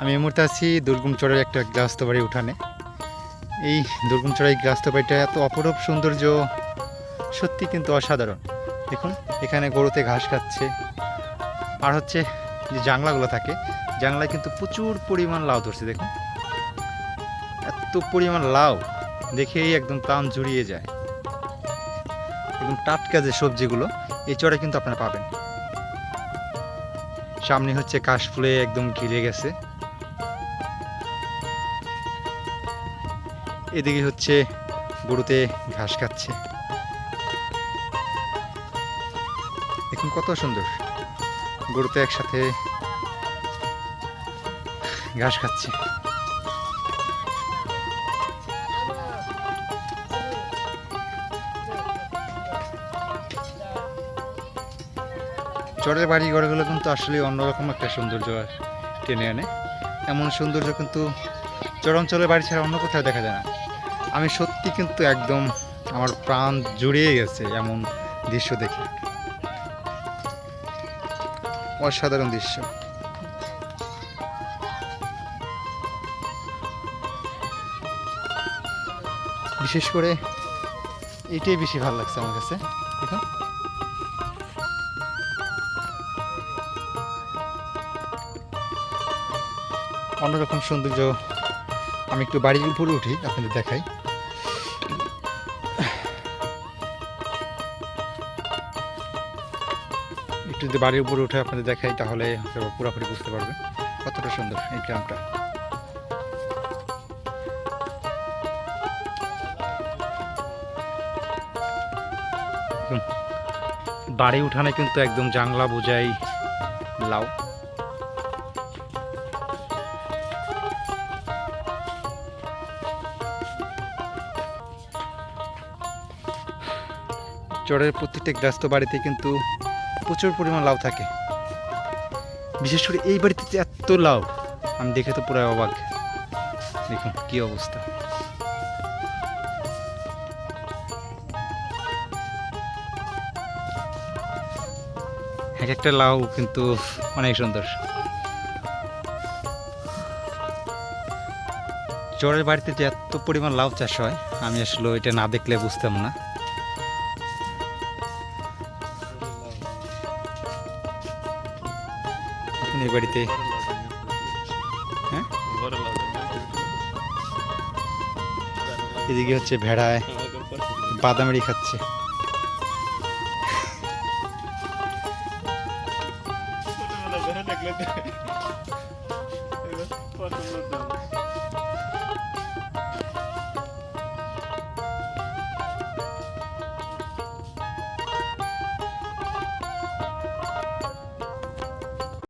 আমি এই মুহূর্তে আছি দুর্গমচড়ের একটা গ্রাস্ত বাড়ি উঠানে। এই দুর্গমচড়ের এই গ্রাস্ত বাড়িটা এত অপরূপ সৌন্দর্য, সত্যি কিন্তু অসাধারণ। দেখুন, এখানে গরুতে ঘাস খাচ্ছে। আর হচ্ছে যে জাংলাগুলো থাকে জাংলায় কিন্তু প্রচুর পরিমাণ লাউ ধরছে, দেখুন। এত পরিমাণ লাউ দেখেই একদম প্রাণ জুড়িয়ে যায়। একদম টাটকা যে সবজিগুলো, এই চড়ে কিন্তু আপনারা পাবেন। সামনে হচ্ছে কাশফুলে একদম ঘিরে গেছে। এদিকে হচ্ছে গরুতে ঘাস খাচ্ছে। দেখুন কত সুন্দর। গরুতে একসাথে ঘাস খাচ্ছে। চরের বাড়ি ঘরগুলো কিন্তু আসলে অন্যরকম একটা সৌন্দর্য টেনে আনে। এমন সৌন্দর্য কিন্তু চরাঞ্চলের বাড়ি ছাড়া অন্য কোথাও দেখা যায় না। আমি সত্যি কিন্তু একদম আমার প্রাণ জুড়িয়ে গেছে এমন দৃশ্য দেখে। অসাধারণ দৃশ্য। বিশেষ করে এটাই বেশি ভালো লাগছে আমার কাছে। দেখুন। অন্যরকম সৌন্দর্য আমি একটু বাড়ির উপরে উঠি, আপনাদের দেখাই। একটু যদি বাড়ির উপরে উঠে আপনাদের দেখাই, তাহলে পুরোপুরি বুঝতে পারবেন কতটা সুন্দর এই গ্রামটা। বাড়ি উঠানে কিন্তু একদম জাংলা বোঝাই লাউ। চরের প্রত্যেকটা গ্রাস্ত বাড়িতে কিন্তু প্রচুর পরিমাণ লাউ থাকে। বিশেষ করে এই বাড়িতে এত লাউ, আমি দেখে তো পুরো অবাক। দেখুন কি অবস্থা। এক একটা লাউ কিন্তু অনেক সুন্দর। চরের বাড়িতে যে এত পরিমাণ লাউ চাষ হয়, আমি আসলে এটা না দেখলে বুঝতাম না। এখন এই বাড়িতে? হ্যাঁ? এদিকে হচ্ছে ভেড়ায় বাদামেরই খাচ্ছে।